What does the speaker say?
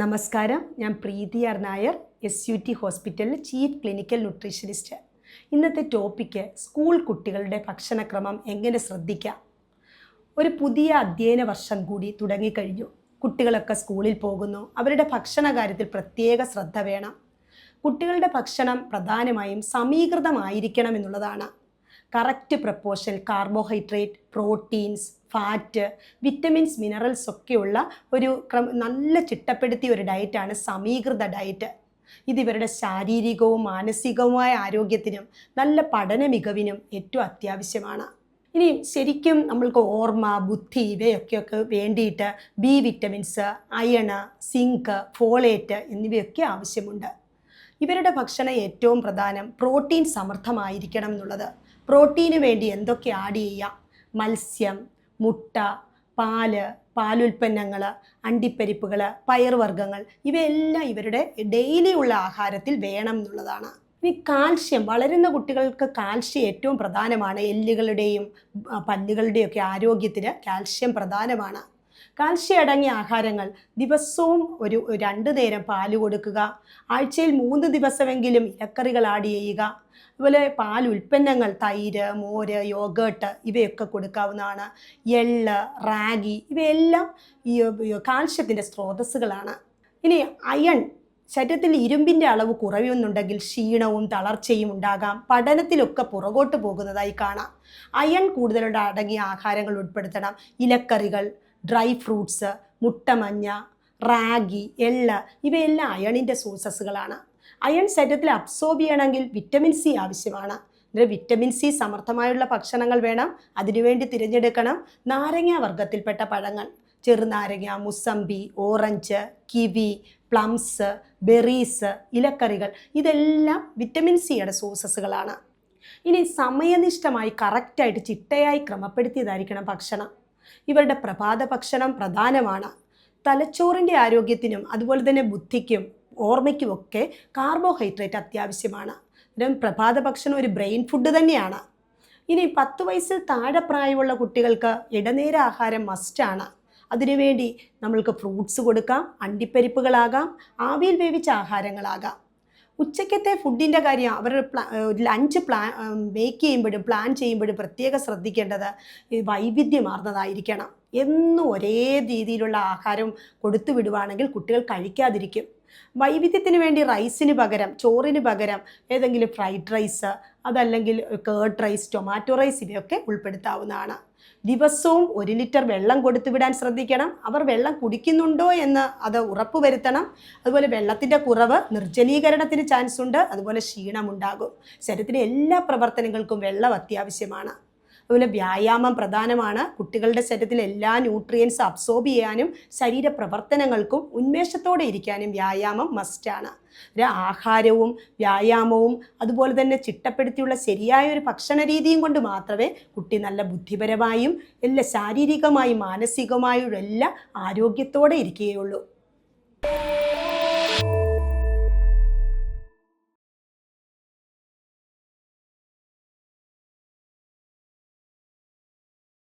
നമസ്കാരം. ഞാൻ Preethi R Nair S U T ഹോസ്പിറ്റലിൽ ചീഫ് ക്ലിനിക്കൽ ന്യൂട്രീഷനിസ്റ്റ് ഇന്നത്തെ ടോപ്പിക്ക് സ്കൂൾ കുട്ടികളുടെ ഭക്ഷണക്രമം എങ്ങനെ ശ്രദ്ധിക്കാം? ഒരു പുതിയ അധ്യയന വർഷം കൂടി തുടങ്ങിക്കഴിഞ്ഞു. കുട്ടികളൊക്കെ സ്കൂളിൽ പോകുന്നു. അവരുടെ ഭക്ഷണ കാര്യത്തിൽ പ്രത്യേക ശ്രദ്ധ വേണം. കുട്ടികളുടെ ഭക്ഷണം പ്രധാനമായും സമീകൃതമായിരിക്കണം എന്നുള്ളതാണ്. Correct proportion carbohydrate proteins fat vitamins minerals ഒക്കെയുള്ള ഒരു നല്ല ചിട്ടപ്പെടുത്തിയ ഒരു ഡയറ്റാണ് സമീകൃത ഡയറ്റ്. ഇത് ഇവരുടെ ശാരീരികവും മാനസികവുമായ ആരോഗ്യത്തിനും നല്ല പഠന മികവിനും ഏറ്റവും അത്യാവശ്യമാണ്. ഇനി ശരിക്കും നമ്മൾക്ക് ഓർമ്മ ബുദ്ധി ഇവയൊക്കെയൊക്കെ വേണ്ടിയിട്ട് B vitamins iron zinc folate എന്നിവയൊക്കെ ആവശ്യമുണ്ട്. ഇവരുടെ ഭക്ഷണം ഏറ്റവും പ്രധാനം പ്രോട്ടീൻ സമൃദ്ധമായിരിക്കണം എന്നുള്ളത്. പ്രോട്ടീന് വേണ്ടി എന്തൊക്കെ ആഡ് ചെയ്യാം? മത്സ്യം മുട്ട പാൽ പാലുൽപ്പന്നങ്ങൾ അണ്ടിപ്പരിപ്പുകൾ പയർവർഗങ്ങൾ ഇവയെല്ലാം ഇവരുടെ ഡെയിലി ഉള്ള ആഹാരത്തിൽ വേണം എന്നുള്ളതാണ്. ഇനി കാൽഷ്യം വളരുന്ന കുട്ടികൾക്ക് കാൽഷ്യം ഏറ്റവും പ്രധാനമാണ്. എല്ലുകളുടെയും പല്ലുകളുടെയും പല്ലുകളുടെയൊക്കെ ആരോഗ്യത്തിന് കാൽഷ്യം പ്രധാനമാണ്. കാൽഷ്യം അടങ്ങിയ ആഹാരങ്ങൾ ദിവസവും ഒരു രണ്ട് നേരം പാൽ കൊടുക്കുക. ആഴ്ചയിൽ മൂന്ന് ദിവസമെങ്കിലും ഇലക്കറികൾ ആഡ് ചെയ്യുക. അതുപോലെ പാൽ ഉൽപ്പന്നങ്ങൾ തൈര് മോര് യോഗേട്ട് ഇവയൊക്കെ കൊടുക്കാവുന്നതാണ്. എള്ള് റാഗി ഇവയെല്ലാം ഈ കാൽഷ്യത്തിന്റെ സ്രോതസ്സുകളാണ്. ഇനി അയൺ ശരീരത്തിൽ ഇരുമ്പിന്റെ അളവ് കുറയുന്നുണ്ടെങ്കിൽ ക്ഷീണവും തളർച്ചയും ഉണ്ടാകാം. പഠനത്തിലൊക്കെ പുറകോട്ട് പോകുന്നതായി കാണാം. അയൺ കൂടുതലുള്ള അടങ്ങിയ ആഹാരങ്ങൾ ഉൾപ്പെടുത്തണം. ഇലക്കറികൾ ഡ്രൈ ഫ്രൂട്ട്സ് മുട്ടമഞ്ഞ റാഗി എള്ള ഇവയെല്ലാം അയണിന്റെ സോഴ്സസുകളാണ്. അയൺ ശരീരത്തിൽ അബ്സോർബ് ചെയ്യണമെങ്കിൽ വിറ്റമിൻ സി ആവശ്യമാണ്. ഇതിൽ വിറ്റമിൻ സി സമർത്ഥമായുള്ള ഭക്ഷണങ്ങൾ വേണം. അതിനുവേണ്ടി തിരഞ്ഞെടുക്കണം. നാരങ്ങ വർഗത്തിൽപ്പെട്ട പഴങ്ങൾ. ചെറുനാരങ്ങ mosambi orange kiwi plums berries ഇലക്കറികൾ. ഇതെല്ലാം വിറ്റമിൻ സിയുടെ സോഴ്സസുകളാണ്. ഇനി സമയനിഷ്ഠമായി കറക്റ്റായിട്ട് ചിട്ടയായി ക്രമപ്പെടുത്തിയതായിരിക്കണം ഭക്ഷണം. ഇവരുടെ പ്രഭാത ഭക്ഷണം പ്രധാനമാണ്. തലച്ചോറിന്റെ ആരോഗ്യത്തിനും അതുപോലെ തന്നെ ബുദ്ധിക്കും ഓർമ്മയ്ക്കുമൊക്കെ കാർബോഹൈഡ്രേറ്റ് അത്യാവശ്യമാണ്. പ്രഭാത ഭക്ഷണം ഒരു ബ്രെയിൻ ഫുഡ് തന്നെയാണ്. ഇനി പത്ത് വയസ്സിൽ താഴെ പ്രായമുള്ള കുട്ടികൾക്ക് ഇടനേര ആഹാരം മസ്റ്റാണ് അതിനുവേണ്ടി നമ്മൾക്ക് ഫ്രൂട്ട്സ് കൊടുക്കാം അണ്ടിപ്പരിപ്പുകളാകാം ആവിയിൽ വേവിച്ച ആഹാരങ്ങളാകാം. ഉച്ചയ്ക്കത്തെ ഫുഡിന്റെ കാര്യം അവർ ലഞ്ച് പ്ലാൻ മേക്ക് ചെയ്യുമ്പോഴും പ്ലാൻ ചെയ്യുമ്പോഴും പ്രത്യേകം ശ്രദ്ധിക്കേണ്ടത് വൈവിധ്യമാർന്നതായിരിക്കണം. എന്നും ഒരേ രീതിയിലുള്ള ആഹാരം കൊടുത്തു വിടുവാണെങ്കിൽ കുട്ടികൾ കഴിക്കാതിരിക്കും. വൈവിധ്യത്തിന് വേണ്ടി റൈസിന് പകരം ചോറിന് പകരം ഏതെങ്കിലും ഫ്രൈഡ് റൈസ് അതല്ലെങ്കിൽ കേർഡ് റൈസ് ടൊമാറ്റോ റൈസ് ഇവയൊക്കെ ഉൾപ്പെടുത്താവുന്നതാണ്. ദിവസവും ഒരു ലിറ്റർ വെള്ളം കൊടുത്തുവിടാൻ ശ്രദ്ധിക്കണം. അവർ വെള്ളം കുടിക്കുന്നുണ്ടോ എന്ന് അത് ഉറപ്പുവരുത്തണം. അതുപോലെ വെള്ളത്തിന്റെ കുറവ് നിർജലീകരണത്തിന് ചാൻസ് ഉണ്ട്. അതുപോലെ ക്ഷീണമുണ്ടാകും. ശരീരത്തിലെ എല്ലാ പ്രവർത്തനങ്ങൾക്കും വെള്ളം അത്യാവശ്യമാണ്. അതുപോലെ വ്യായാമം പ്രധാനമാണ്. കുട്ടികളുടെ ശരീരത്തിൽ എല്ലാ ന്യൂട്രിയൻസ് അബ്സോർബ് ചെയ്യാനും ശരീര പ്രവർത്തനങ്ങൾക്കും ഉന്മേഷത്തോടെ ഇരിക്കാനും വ്യായാമം മസ്റ്റാണ് ആഹാരവും വ്യായാമവും അതുപോലെ തന്നെ ചിട്ടപ്പെടുത്തിയുള്ള ശരിയായ ഒരു ഭക്ഷണ രീതിയും കൊണ്ട് മാത്രമേ കുട്ടി നല്ല ബുദ്ധിപരമായും എല്ലാ ശാരീരികമായും മാനസികമായും എല്ലാം ആരോഗ്യത്തോടെ ഇരിക്കുകയുള്ളൂ.